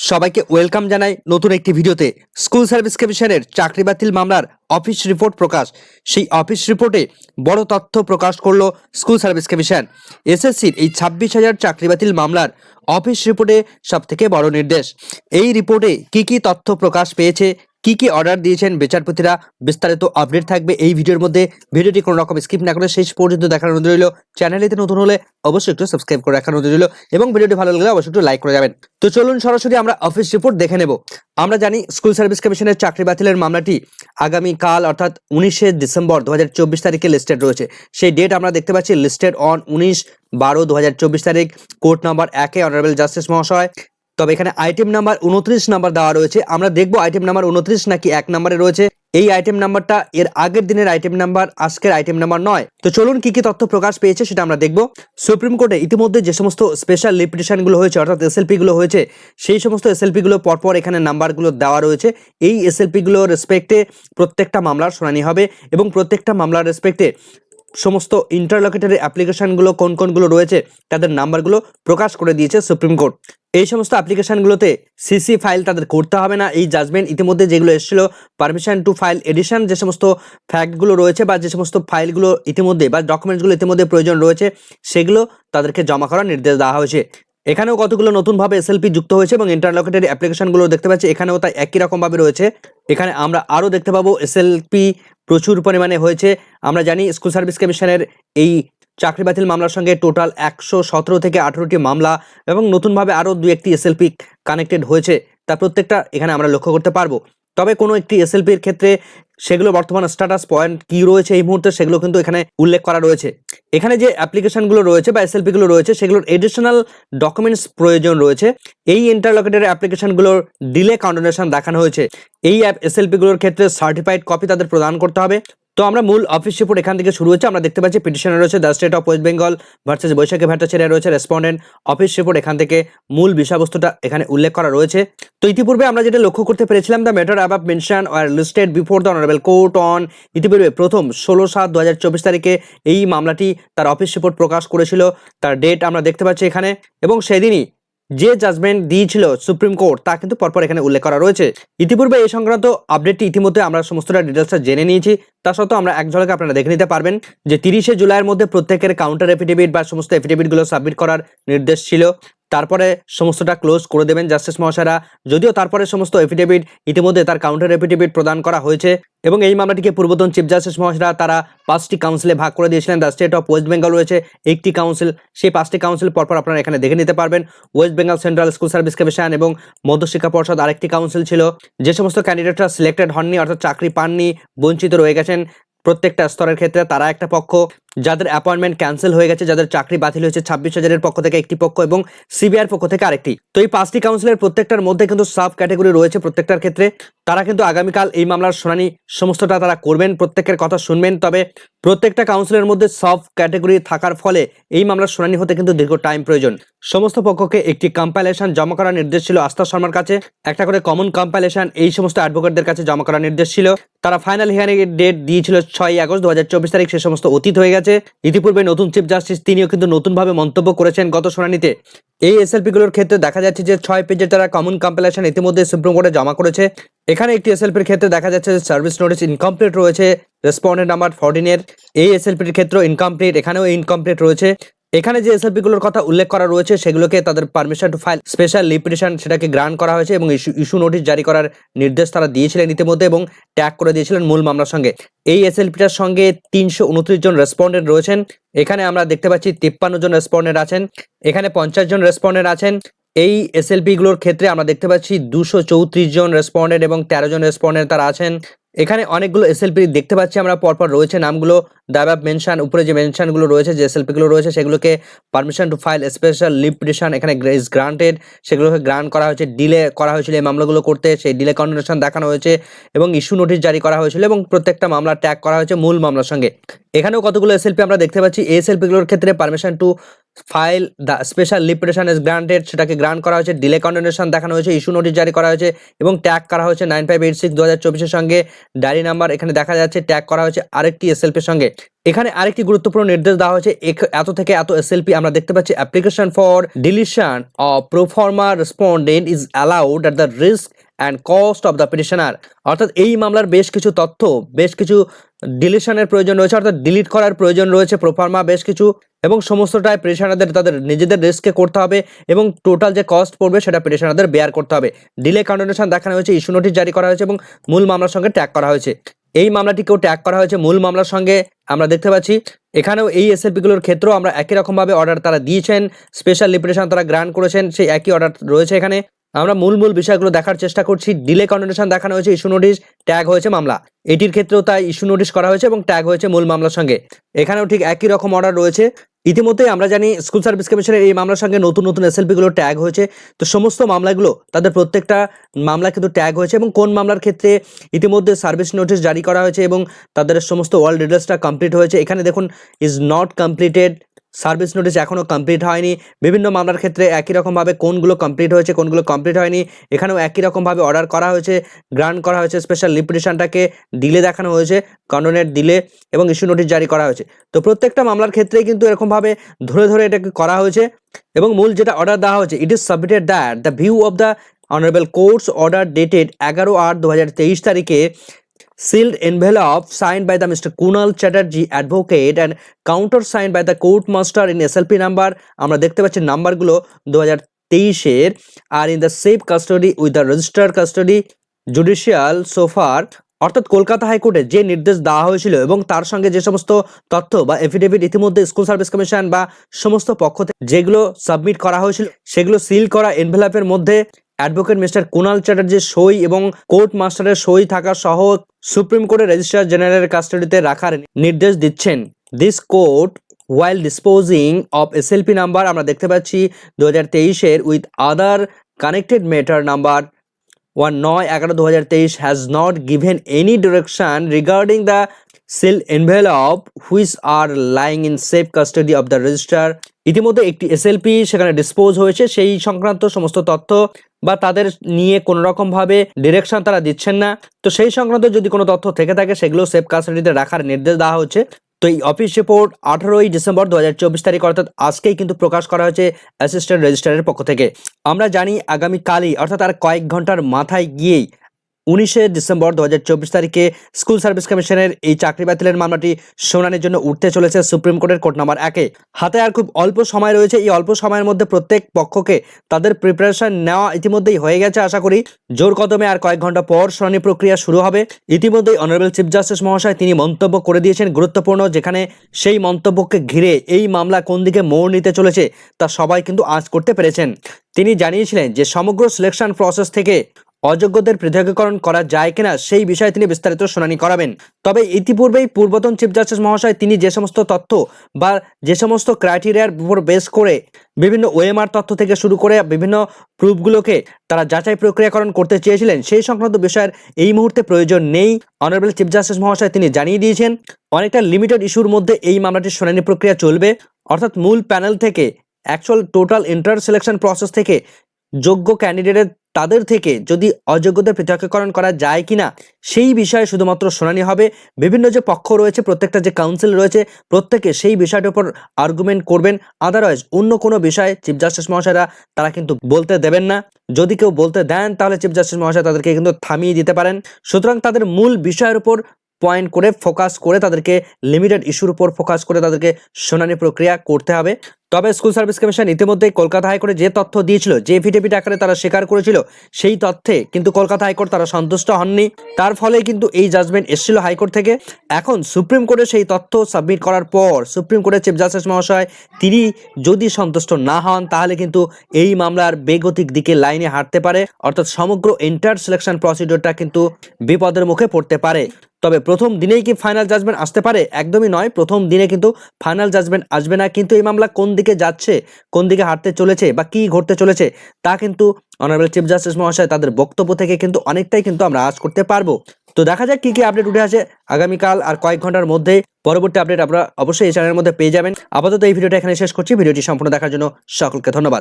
সবাইকে ওয়েলকাম জানাই নতুন একটি ভিডিওতে। স্কুল সার্ভিস কমিশনের চাকরি বাতিল মামলার অফিস রিপোর্ট প্রকাশ। সেই অফিস রিপোর্টে বড় তথ্য প্রকাশ করল স্কুল সার্ভিস কমিশন। এসএসসির এই ছাব্বিশ হাজার চাকরি বাতিল মামলার অফিস রিপোর্টে সবথেকে বড় নির্দেশ। এই রিপোর্টে কি কি তথ্য প্রকাশ পেয়েছে কি কি অর্ডার দিয়েছেন বিচারপতিরা? বিস্তারিত আপডেট থাকবে এই ভিডিওর মধ্যে। ভিডিওটি কোনো রকম স্কিপ না করে শেষ পর্যন্ত দেখার অনুরোধ রইল। চ্যানেলেতে নতুন হলে অবশ্যই একটু সাবস্ক্রাইব করে রাখার অনুরোধ রইল এবং ভিডিওটি ভালো লাগলে অবশ্যই একটু লাইক করে যাবেন। তো চলুন সরাসরি আমরা অফিস রিপোর্ট দেখে নেব। আমরা জানি স্কুল সার্ভিস কমিশনের চাকরি বাতিলের মামলাটি আগামী কাল অর্থাৎ উনিশে ডিসেম্বর দু হাজার চব্বিশ তারিখে লিস্টেড রয়েছে। সেই ডেট আমরা দেখতে পাচ্ছি লিস্টেড অন উনিশ বারো দু তারিখ। কোর্ট নাম্বার একে অনারেবল জাস্টিস মহাশয় তবে এখানে আইটেম নাম্বার উনত্রিশ নাম্বার দেওয়া রয়েছে। আমরা দেখব আইটেম নাম্বার উনত্রিশ নাকি এক নাম্বারে রয়েছে। এই আইটেম নাম্বারটা এর আগের দিনের আইটেম নাম্বার আজকের আইটেম নাম্বার নয়। তো চলুন কি কি তথ্য প্রকাশ পেয়েছে সেটা আমরা দেখব। সুপ্রিম কোর্টে ইতিমধ্যে যে সমস্ত স্পেশাল লিপিটেশনগুলো হয়েছে, অর্থাৎ এসএলপি গুলো হয়েছে, সেই সমস্ত এসএলপি গুলো পরপর এখানে নাম্বারগুলো দেওয়া রয়েছে। এই এসএলপি গুলো রেসপেক্টে প্রত্যেকটা মামলার শুনানি হবে এবং প্রত্যেকটা মামলার রেসপেক্টে সমস্ত ইন্টারলকেটরি অ্যাপ্লিকেশনগুলো কোন কোনগুলো রয়েছে, তাদের নাম্বারগুলো প্রকাশ করে দিয়েছে সুপ্রিম কোর্ট এই সমস্ত অ্যাপ্লিকেশনগুলোতে সিসি ফাইল তাদের করতে হবে না। এই জাজমেন্ট ইতিমধ্যে যেগুলো এসেছিল পারমিশন টু ফাইল এডিশন যে সমস্ত ফ্যাক্টগুলো রয়েছে বা যে সমস্ত ফাইলগুলো ইতিমধ্যে বা ডকুমেন্টসগুলো ইতিমধ্যে প্রয়োজন রয়েছে, সেগুলো তাদেরকে জমা করার নির্দেশ দেওয়া হয়েছে। এখানেও কতগুলো নতুনভাবে এসএলপি যুক্ত হয়েছে এবং ইন্টারলকেটরি অ্যাপ্লিকেশনগুলো দেখতে পাচ্ছি, এখানেও তাই একই রকমভাবে রয়েছে। এখানে আমরা আরও দেখতে পাবো এসএলপি প্রচুর পরিমাণে হয়েছে। আমরা জানি স্কুল সার্ভিস কমিশনের এই চাকরি বাতিল মামলার সঙ্গে টোটাল একশো সতেরো থেকে আঠেরোটি মামলা এবং নতুনভাবে আরও দু একটি এসএলপি কানেক্টেড হয়েছে, তা প্রত্যেকটা এখানে আমরা লক্ষ্য করতে পারব। তবে কোনো একটি এসএলপির ক্ষেত্রে সেগুলো বর্তমান স্ট্যাটাস পয়েন্ট কি রয়েছে এই মুহূর্তে সেগুলো কিন্তু এখানে উল্লেখ করা রয়েছে। এখানে যে অ্যাপ্লিকেশনগুলো রয়েছে বা এসএলপি গুলো রয়েছে সেগুলোর এডিশনাল ডকুমেন্টস প্রয়োজন রয়েছে। এই ইন্টারলকেটের অ্যাপ্লিকেশনগুলোর ডিলে কন্ডোনেশন দেখানো হয়েছে। এই অ্যাপ এসএলপি গুলোর ক্ষেত্রে সার্টিফাইড কপি তাদের প্রদান করতে হবে। তো আমরা মূল অফিস রিপোর্ট এখান থেকে শুরু হচ্ছে। আমরা দেখতে পাচ্ছি পিটিশনে রয়েছে the state of West Bengal versus Baishakhi Bhattacharya রয়েছে রেসপন্ডেন্ট অফিস রিপোর্ট এখান থেকে মূল বিষয়বস্তুটা এখানে উল্লেখ করা রয়েছে। তো ইতিপূর্বে আমরা যেটা লক্ষ্য করতে পেরেছিলাম the matter above mention are listed before the honourable court on ইতিপূর্বে প্রথম ষোলো সাত দু তারিখে এই মামলাটি তার অফিস রিপোর্ট প্রকাশ করেছিল। তার ডেট আমরা দেখতে পাচ্ছি এখানে এবং সেদিনই যে জাজমেন্ট দিয়েছিল সুপ্রিম কোর্ট তা কিন্তু পরপর এখানে উল্লেখ করা রয়েছে। ইতিপূর্বে এই সংক্রান্ত আপডেটটি ইতিমধ্যে আমরা সমস্তটা ডিটেলসটা জেনে নিয়েছি। তা সত্ত্বেও আমরা এক ঝলকে আপনারা দেখে নিতে পারবেন যে তিরিশে জুলাইয়ের মধ্যে প্রত্যেকের কাউন্টার এফিডেভিট বা সমস্ত এফিডেভিটগুলো সাবমিট করার নির্দেশ ছিল। তারপরে সমস্তটা ক্লোজ করে দেবেন জাস্টিস মহাশয়রা। যদিও তারপরে সমস্ত এফিডেভিট ইতিমধ্যে তার কাউন্টার এফিডেভিট প্রদান করা হয়েছে এবং এই মামলাটিকে পূর্বতন চিফ জাস্টিস মহাশয়রা তারা পাঁচটি কাউন্সিলে ভাগ করে দিয়েছিলেন। The state of West Bengal রয়েছে, একটি কাউন্সিল সেই পাঁচটি কাউন্সিল পরপর আপনারা এখানে দেখে নিতে পারবেন। West Bengal central school service commission এবং মধ্যশিক্ষা পর্ষদ আরেকটি কাউন্সিল ছিল। যে সমস্ত ক্যান্ডিডেটরা সিলেক্টেড হননি অর্থাৎ চাকরি পাননি, বঞ্চিত রয়ে গেছেন প্রত্যেকটা স্তরের ক্ষেত্রে, তারা একটা পক্ষ। যাদের অ্যাপয়েন্টমেন্ট ক্যান্সেল হয়ে গেছে, যাদের চাকরি বাতিল হয়েছে, ছাব্বিশ হাজারের পক্ষ থেকে একটি পক্ষ এবং সিবিআর পক্ষ থেকে আরেকটি। তো এই পাঁচটি কাউন্সিলের প্রত্যেকটার মধ্যে কিন্তু সাব ক্যাটাগরি রয়েছে প্রত্যেকটার ক্ষেত্রে। তারা কিন্তু আগামীকাল এই মামলার শুনানি সমস্তটা তারা করবেন, প্রত্যেকের কথা শুনবেন। তবে প্রত্যেকটা কাউন্সিলের মধ্যে সব ক্যাটাগরি থাকার ফলে এই মামলার শুনানি হতে কিন্তু দীর্ঘ টাইম প্রয়োজন। সমস্ত পক্ষকে একটি কম্পাইলেশন জমা করার নির্দেশ ছিল আস্থা শর্মার কাছে। একটা করে কমন কম্পাইলেশন এই সমস্ত অ্যাডভোকেটদের কাছে জমা করার নির্দেশ ছিল। তারা ফাইনাল হিয়ারিং ডেট দিয়েছিল ছয় আগস্ট দু হাজার চব্বিশ তারিখ। সে সমস্ত অতীত হয়ে গেছে। ইতিপূর্বে নতুন চিফ জাস্টিস তিনিও কিন্তু নতুনভাবে মন্তব্য করেছেন গত শুনানিতে। এই এসএলপি গুলোর ক্ষেত্রে দেখা যাচ্ছে যে ছয় পেজের তারা কমন কম্পিলেশন ইতিমধ্যে সুপ্রিম কোর্টে জমা করেছে। এখানে একটি এসএলপির ক্ষেত্রে দেখা যাচ্ছে যে সার্ভিস নোটিস ইনকমপ্লিট রয়েছে। রেসপন্ডেন্ট নাম্বার ফোরটিনের এই এসএলপির ক্ষেত্রেও ইনকমপ্লিট এখানেও ইনকমপ্লিট রয়েছে। এখানে যে এসএলপি গুলোর কথা উল্লেখ করা রয়েছে, সেগুলোকে তাদের permission to file special leave petition সেটাকে গ্রান্ট করা হয়েছে এবং ইস্যু নোটিশ জারি করার নির্দেশ তারা দিয়েছিলেন ইতিমধ্যে এবং ট্যাগ করে দিয়েছিলেন মূল মামলার সঙ্গে। এই এসএলপিটার সঙ্গে তিনশো উনত্রিশ জন রেসপন্ডেন্ট রয়েছেন। এখানে আমরা দেখতে পাচ্ছি তিপ্পান্ন জন রেসপন্ডেন্ট আছেন। এখানে পঞ্চাশ জন রেসপন্ডেন্ট আছেন। এই এসএলপি গুলোর ক্ষেত্রে আমরা দেখতে পাচ্ছি দুশো চৌত্রিশ জন রেসপন্ডেন্ট এবং তেরো জন রেসপন্ডেন্ট তারা আছেন। এখানে অনেকগুলো এসএলপি দেখতে পাচ্ছি আমরা, পরপর রয়েছে নামগুলো দাবাব মেনশন উপরে যে মেনশনগুলো রয়েছে, যে এসএলপি গুলো রয়েছে, সেগুলোকে permission to file special leave petition এখানে ইজ গ্রান্টেড সেগুলোকে গ্রান্ট করা হয়েছে ডিলে করা হয়েছিল এই মামলাগুলো করতে, সেই ডিলে কন্ডিশন দেখানো হয়েছে, এবং ইস্যু নোটিশ জারি করা হয়েছিল, এবং প্রত্যেকটা মামলা ট্যাগ করা হয়েছে মূল মামলার সঙ্গে। এখানেও কতগুলো এসএলপি আমরা দেখতে পাচ্ছি, এই এসএলপি গুলোর ক্ষেত্রে permission to file the special leave petition is granted সেটাকে গ্রান্ট করা হয়েছে ডিলে কন্ডেনেশন দেখানো হয়েছে ইস্যু নোটিশ জারি করা হয়েছে, এবং ট্যাগ করা হয়েছে নাইন ফাইভ এইট সিক্স দু হাজার চব্বিশের সঙ্গে। ডায়েরি নাম্বার এখানে দেখা যাচ্ছে ট্যাগ করা হয়েছে আরেকটি এসএলপির সঙ্গে। এখানে আরেকটি গুরুত্বপূর্ণ নির্দেশ দেওয়া হয়েছে এত থেকে এত এসএলপি আমরা দেখতে পাচ্ছি application for deletion of proforma respondent is allowed at the risk and cost of the petitioner অর্থাৎ এই মামলার বেশ কিছু তথ্য, বেশ কিছু ডিলিশনের প্রয়োজন রয়েছে, অর্থাৎ ডিলিট করার প্রয়োজন রয়েছে প্রোফার্মা বেশ কিছু, এবং সমস্তটাই পেটিশনারদের তাদের নিজেদের রিস্কে করতে হবে, এবং টোটাল যে কস্ট পড়বে সেটা পেটিশনারদের বেয়ার করতে হবে। ডিলে কন্ডোনেশন দেখানো হয়েছে ইস্যু নোটিশ জারি করা হয়েছে, এবং মূল মামলার সঙ্গে ট্যাগ করা হয়েছে। এই মামলাটিকেও ট্যাগ করা হয়েছে মূল মামলার সঙ্গে, আমরা দেখতে পাচ্ছি, এখানেও এই এসএলপিগুলোর ক্ষেত্রেও আমরা একই রকমভাবে অর্ডার তারা দিয়েছেন স্পেশাল লিপিটেশন তারা গ্রান্ট করেছেন, সেই একই অর্ডার রয়েছে এখানে। আমরা মূল মূল বিষয়গুলো দেখার চেষ্টা করছি। ডিলে কন্ডোনেশন দেখানো হয়েছে ইস্যু নোটিশ ট্যাগ হয়েছে মামলা। এটির ক্ষেত্রেও তাই ইস্যু নোটিশ করা হয়েছে এবং ট্যাগ হয়েছে মূল মামলার সঙ্গে। এখানেও ঠিক একই রকম অর্ডার রয়েছে। ইতিমধ্যেই আমরা জানি স্কুল সার্ভিস কমিশনের এই মামলার সঙ্গে নতুন নতুন এসএলপি গুলো ট্যাগ হয়েছে। তো সমস্ত মামলাগুলো, তাদের প্রত্যেকটা মামলা কিন্তু ট্যাগ হয়েছে এবং কোন মামলার ক্ষেত্রে ইতিমধ্যে সার্ভিস নোটিশ জারি করা হয়েছে এবং তাদের সমস্ত ওয়ার্ল্ড ডিটেলসটা কমপ্লিট হয়েছে। এখানে দেখুন is not completed service notice এখনও কমপ্লিট হয়নি। বিভিন্ন মামলার ক্ষেত্রে একই রকমভাবে কোনগুলো কমপ্লিট হয়েছে, কোনগুলো কমপ্লিট হয়নি। এখানেও একই রকমভাবে অর্ডার করা হয়েছে, গ্রান্ট করা হয়েছে, স্পেশাল লিপিটেশনটাকে ডিলে দেখানো হয়েছে, কন্ডোনেট দিলে এবং ইস্যু নোটিশ জারি করা হয়েছে। তো প্রত্যেকটা মামলার ক্ষেত্রেই কিন্তু এরকমভাবে ধরে ধরে এটাকে করা হয়েছে এবং মূল যেটা অর্ডার দেওয়া হয়েছে it is submitted that the view of the honourable courts order dated এগারো আট দু তারিখে sealed envelope signed by the Mr. Kunal Chatterjee advocate and countersigned by the court master in SLP number আমরা দেখতে পাচ্ছি নাম্বারগুলো দু হাজার তেইশের are in the safe custody with the registrar custody judicial so far অর্থাৎ কলকাতা হাইকোর্টে যে নির্দেশ দেওয়া হয়েছিল এবং তার সঙ্গে যে সমস্ত তথ্য বা এফিডেভিট ইতিমধ্যে স্কুল সার্ভিস কমিশন বা সমস্ত পক্ষ থেকে যেগুলো সাবমিট করা হয়েছিল, সেগুলো সিল করা এনভেলাপের মধ্যে অ্যাডভোকেট মিস্টার কুনাল চ্যাটার্জির সই এবং কোর্ট মাস্টারের সই থাকা সহ সুপ্রিম কোর্টের রেজিস্ট্রার জেনারেলের কাস্টাডিতে রাখার নির্দেশ দিচ্ছেন। This court while disposing of S SLP number আমরা দেখতে পাচ্ছি দু হাজার তেইশের with other connected matter number one নয় এগারো দু হাজার তেইশ has not given any direction regarding the seal envelope which are lying in safe custody of the registrar. ইতিমধ্যে একটি এসএলপি সেখানে ডিসপোজ হয়েছে, সেই সংক্রান্ত সমস্ত তথ্য বা তাদের নিয়ে কোনো রকমভাবে ডিরেকশন তারা দিচ্ছেন না। তো সেই সংক্রান্ত যদি কোনো তথ্য থেকে থাকে, সেগুলো সেফ কাস্টাডিতে রাখার নির্দেশ দেওয়া হচ্ছে। তো এই অফিস রিপোর্ট আঠারোই ডিসেম্বর দু হাজার চব্বিশ তারিখ, অর্থাৎ আজকেই কিন্তু প্রকাশ করা হয়েছে অ্যাসিস্ট্যান্ট রেজিস্ট্রারের পক্ষ থেকে। আমরা জানি আগামী কালই অর্থাৎ আর কয়েক ঘণ্টার মাথায় গিয়েই উনিশে ডিসেম্বর দু হাজার চব্বিশ তারিখে স্কুল সার্ভিস কমিশনের এই চাকরি বাতিলের মামলাটি শুনানির জন্য উঠতে চলেছে সুপ্রিম কোর্টের কোর্ট নাম্বার একে। হাতে আর খুব অল্প সময় রয়েছে। এই অল্প সময়ের মধ্যে প্রত্যেক পক্ষকে তাদের প্রিপারেশন নেওয়া ইতিমধ্যেই হয়ে গেছে আশা করি। জোর কদমে আর কয়েক ঘণ্টা পর শুনানি প্রক্রিয়া শুরু হবে। ইতিমধ্যেই অনারেবল চিফ জাস্টিস মহাশয় তিনি মন্তব্য করে দিয়েছেন গুরুত্বপূর্ণ, যেখানে সেই মন্তব্যকে ঘিরে এই মামলা কোন দিকে মোড় নিতে চলেছে তা সবাই কিন্তু আঁচ করতে পেরেছেন। তিনি জানিয়েছিলেন যে সমগ্র সিলেকশন প্রসেস থেকে অযোগ্যদের পৃথকীকরণ করা যায় কিনা সেই বিষয়ে তিনি বিস্তারিত শুনানি করাবেন। তবে ইতিপূর্বেই পূর্বতন চিফ জাস্টিস মহাশয় তিনি যে সমস্ত তথ্য বা যে সমস্ত ক্রাইটেরিয়ার উপর বেস করে বিভিন্ন ওএমআর তথ্য থেকে শুরু করে বিভিন্ন প্রুফগুলোকে তারা যাচাই প্রক্রিয়াকরণ করতে চেয়েছিলেন, সেই সংক্রান্ত বিষয়ের এই মুহূর্তে প্রয়োজন নেই। অনারেবল চিফ জাস্টিস মহাশয় তিনি জানিয়ে দিয়েছেন, অনেকটা লিমিটেড ইস্যুর মধ্যে এই মামলাটির শুনানি প্রক্রিয়া চলবে। অর্থাৎ মূল প্যানেল থেকে actual total inter selection process থেকে যোগ্য ক্যান্ডিডেটের তাদের থেকে যদি অযোগ্যদের পৃথকীকরণ করা যায় কিনা, সেই বিষয়ে শুধুমাত্র শুনানি হবে। বিভিন্ন যে পক্ষ রয়েছে, প্রত্যেকটা যে কাউন্সিল রয়েছে, প্রত্যেকে সেই বিষয়টার উপর আর্গুমেন্ট করবেন। আদারওয়াইজ অন্য কোনো বিষয়ে চিফ জাস্টিস মহাশয়রা তারা কিন্তু বলতে দেবেন না। যদি কেউ বলতে দেন, তাহলে চিফ জাস্টিস মহাশয় তাদেরকে কিন্তু থামিয়ে দিতে পারেন। সুতরাং তাদের মূল বিষয়ের উপর পয়েন্ট করে ফোকাস করে তাদেরকে লিমিটেড ইস্যুর উপর ফোকাস করে তাদেরকে শুনানি প্রক্রিয়া করতে হবে। তবে স্কুল সার্ভিস কমিশন ইতিমধ্যে কলকাতা হাইকোর্টে যে তথ্য দিয়েছিল, যে এফিডেভিট আকারে তারা স্বীকার করেছিল, সেই তথ্যে কিন্তু কলকাতা হাইকোর্ট তারা সন্তুষ্ট হননি। তার ফলে কিন্তু এই জাজমেন্ট এসেছিল হাইকোর্ট থেকে। এখন সুপ্রিম কোর্টে সেই তথ্য সাবমিট করার পর সুপ্রিম কোর্টের চিফ জাস্টিস মহাশয় তিনি যদি সন্তুষ্ট না হন, তাহলে কিন্তু এই মামলার বেগতিক দিকে লাইনে হাঁটতে পারে। অর্থাৎ সমগ্র এন্টার সিলেকশন প্রসিডিওরটা কিন্তু বিপদের মুখে পড়তে পারে। তবে প্রথম দিনেই কি ফাইনাল জাজমেন্ট আসতে পারে? একদমই নয়। প্রথম দিনে কিন্তু ফাইনাল জাজমেন্ট আসবে না। কিন্তু এই মামলা কোন দিকে যাচ্ছে, কোন দিকে হাঁটতে চলেছে বা কি ঘটতে চলেছে, তা কিন্তু অনারেবল চিফ জাস্টিস মহাশয় তাদের বক্তব্য থেকে কিন্তু অনেকটাই কিন্তু আমরা আজ করতে পারব। তো দেখা যাক কি কি আপডেট উঠে আসে আগামীকাল আর কয়েক ঘণ্টার মধ্যে। পরবর্তী আপডেট আপনারা অবশ্যই এই চ্যানেলের মধ্যে পেয়ে যাবেন। আপাতত এই ভিডিওটা এখানে শেষ করছি। ভিডিওটি সম্পূর্ণ দেখার জন্য সকলকে ধন্যবাদ।